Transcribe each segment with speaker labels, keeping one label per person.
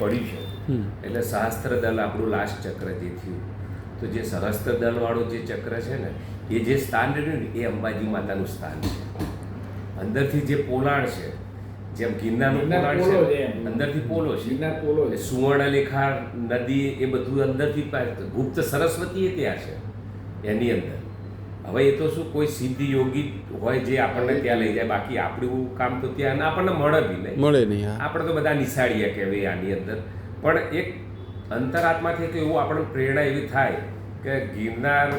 Speaker 1: પડ્યું છે. એટલે સહસ્ત્ર દલ આપણું લાસ્ટ ચક્ર જે થયું. તો જે સહસ્ત્ર દલવાળું જે ચક્ર છે ને એ જે સ્થાન રહ્યું ને એ અંબાજી માતાનું સ્થાન છે. અંદરથી જે પોલાણ છે જેમ ગિરનારનું
Speaker 2: ગિરનાર
Speaker 1: પોલાણ છે. અંદરથી પોલો છે.
Speaker 2: ગિરનાર પોલો
Speaker 1: એ સુવર્ણલેખા નદી એ બધું અંદરથી ગુપ્ત સરસ્વતી એ ત્યાં છે એની અંદર. હવે એ તો શું કોઈ સિદ્ધિ યોગી હોય જે આપણને ત્યાં લઈ જાય બાકી આપણું કામ તો ત્યાં આપણને મળે બી નહીં.
Speaker 3: મળે નહીં
Speaker 1: આપણે તો બધા નિશાળીએ કહેવાય આની અંદર. પણ એક અંતરાત્માથી એક એવું આપણને પ્રેરણા એવી થાય કે ગિરનાર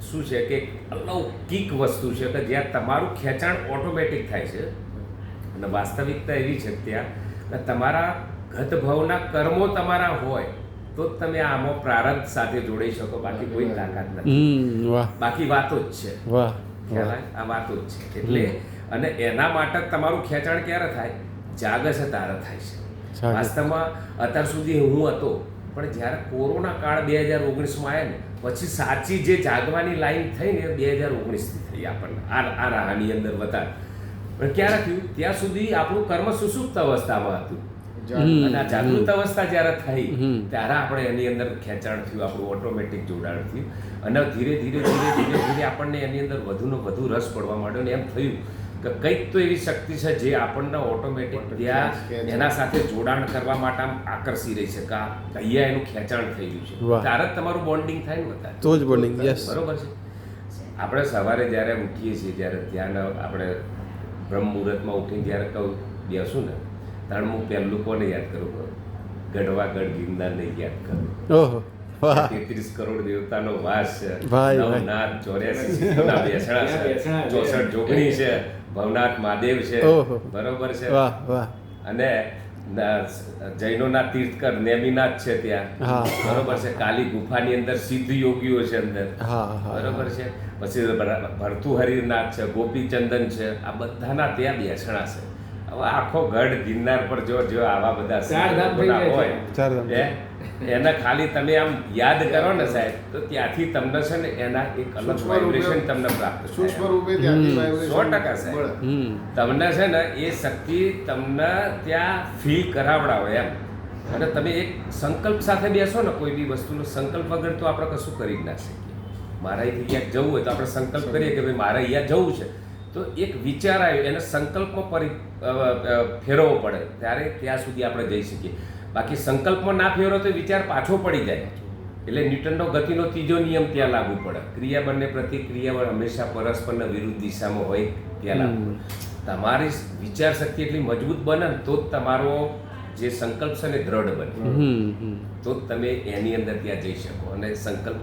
Speaker 1: શું છે કે અલૌકિક વસ્તુ છે કે જ્યાં તમારું ખેંચાણ ઓટોમેટિક થાય છે. અને વાસ્તવિકતા એવી છે ત્યાં કે તમારા ગતભાવના કર્મો તમારા હોય તો જ તમે આમાં પ્રારબ્ધ સાથે જોડાઈ શકો બાકી કોઈ તાકાત નથી. બાકી વાતો જ છે? આ વાતો જ છે. એટલે અને એના માટે તમારું ખેંચાણ ક્યારે થાય? જાગસ તારે થાય છે. વાસ્તવમાં અત્યાર સુધી હું હતો પણ જ્યારે કોરોના કાળ બે હજાર ઓગણીસમાં આવ્યા ને પછી સાચી જે જાગવાની લાઈન થઈ ને બે હજાર ઓગણીસથી થઈ આપણને આ આ રાહની અંદર વધારે. પણ ક્યારે થયું? ત્યાં સુધી આપણું કર્મ સુસુપ્ત અવસ્થામાં હતું. જાગૃત અવસ્થા જ્યારે થઈ ત્યારે આપણે એની અંદર ખેંચાણ થયું આપણું ઓટોમેટિક જોડાણ થયું. અને ધીરે ધીરે ધીરે ધીરે ધીરે આપણને એની અંદર વધુને વધુ રસ પડવા માંડ્યો ને એમ થયું કે કંઈક તો એવી શક્તિ છે જે આપણને ઓટોમેટિક ત્યાં એના સાથે જોડાણ કરવા માટે આમ આકર્ષી રહી છે કે અહીંયા એનું ખેંચાણ થઈ ગયું છે. ત્યારે જ તમારું બોન્ડિંગ થાય ને વધારે.
Speaker 3: તો જ બોન્ડિંગ.
Speaker 1: બરોબર છે? આપણે સવારે જ્યારે ઉઠીએ છીએ જ્યારે ધ્યાન આપણે બ્રહ્મ મુહૂર્તમાં ઉઠીને જ્યારે કહું બેસું ને ત્યારે હું પહેલું કોને યાદ કરું ગઢવા ગઢ ગિરનારને યાદ કરું.
Speaker 3: ઓહો
Speaker 1: તેત્રીસ કરોડ દેવતાનો વાસ છે. નવનાથ ચોર્યાસી બેસણા છે. ચોસઠ જોગણી છે. ભવનાથ મહાદેવ છે. બરોબર છે?
Speaker 3: વાહ વાહ.
Speaker 1: અને જૈનોના તીર્થકર નેમિનાથ છે ત્યાં. બરોબર છે? કાલી ગુફાની અંદર સિદ્ધ યોગીઓ છે અંદર.
Speaker 3: હા હા.
Speaker 1: બરોબર છે? પછી ભર- ભરતુહરિનાથ છે ગોપીચંદન છે. આ બધાના ત્યાં બેસણા છે. હવે આખો ગઢ ગિરનાર પર જો જો આવા બધા
Speaker 2: ચાર ધામ થઈ
Speaker 1: લોકોના
Speaker 2: જાય છે.
Speaker 1: હોય એને ખાલી તમે આમ યાદ કરો ને સાહેબ તો ત્યાંથી તમને છે ને એના એક અલગ વાઇબ્રેશન તમને પ્રાપ્ત
Speaker 4: સૂક્ષ્મ રૂપે
Speaker 1: સો ટકા સાહેબ. તમને છે ને એ શક્તિ તમને ત્યાં ફીલ કરાવડાવે એમ. અને તમે એક સંકલ્પ સાથે બેસો ને કોઈ બી વસ્તુનો સંકલ્પ વગર તો આપણે કશું કરી જ ના શકીએ. મારે અહીંથી ક્યાંક જવું હોય તો આપણે સંકલ્પ કરીએ કે ભાઈ મારે અહીંયા જવું છે. તો એક વિચાર આવ્યો એને સંકલ્પમાં પરી ફેરવવો પડે. ત્યારે ત્યાં સુધી આપણે જઈ શકીએ. બાકી સંકલ્પમાં ના ફેરવો તો વિચાર પાછો પડી જાય. એટલે ન્યૂટનનો ગતિનો ત્રીજો નિયમ ત્યાં લાગુ પડે. ક્રિયા બંને પ્રતિક્રિયા હંમેશા પરસ્પરના વિરુદ્ધ દિશામાં હોય ત્યાં લાગુ પડે. તમારી વિચાર શક્તિ એટલી મજબૂત બને તો જ તમારો જે સંકલ્પ છે ને દ્રઢ બને. તો જ તમે એની અંદર ત્યાં જઈ શકો. અને સંકલ્પ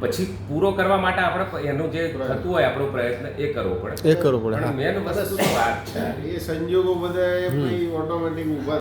Speaker 1: પછી પૂરો કરવા માટે આપણે એનું જે થતું હોય આપણો પ્રયત્ન એ કરવો પડે.
Speaker 3: એ કરવો પડે
Speaker 1: મેન વસ્તુ તો વાત છે.
Speaker 4: એ સંજોગો બધા ઓટોમેટિક ઊભા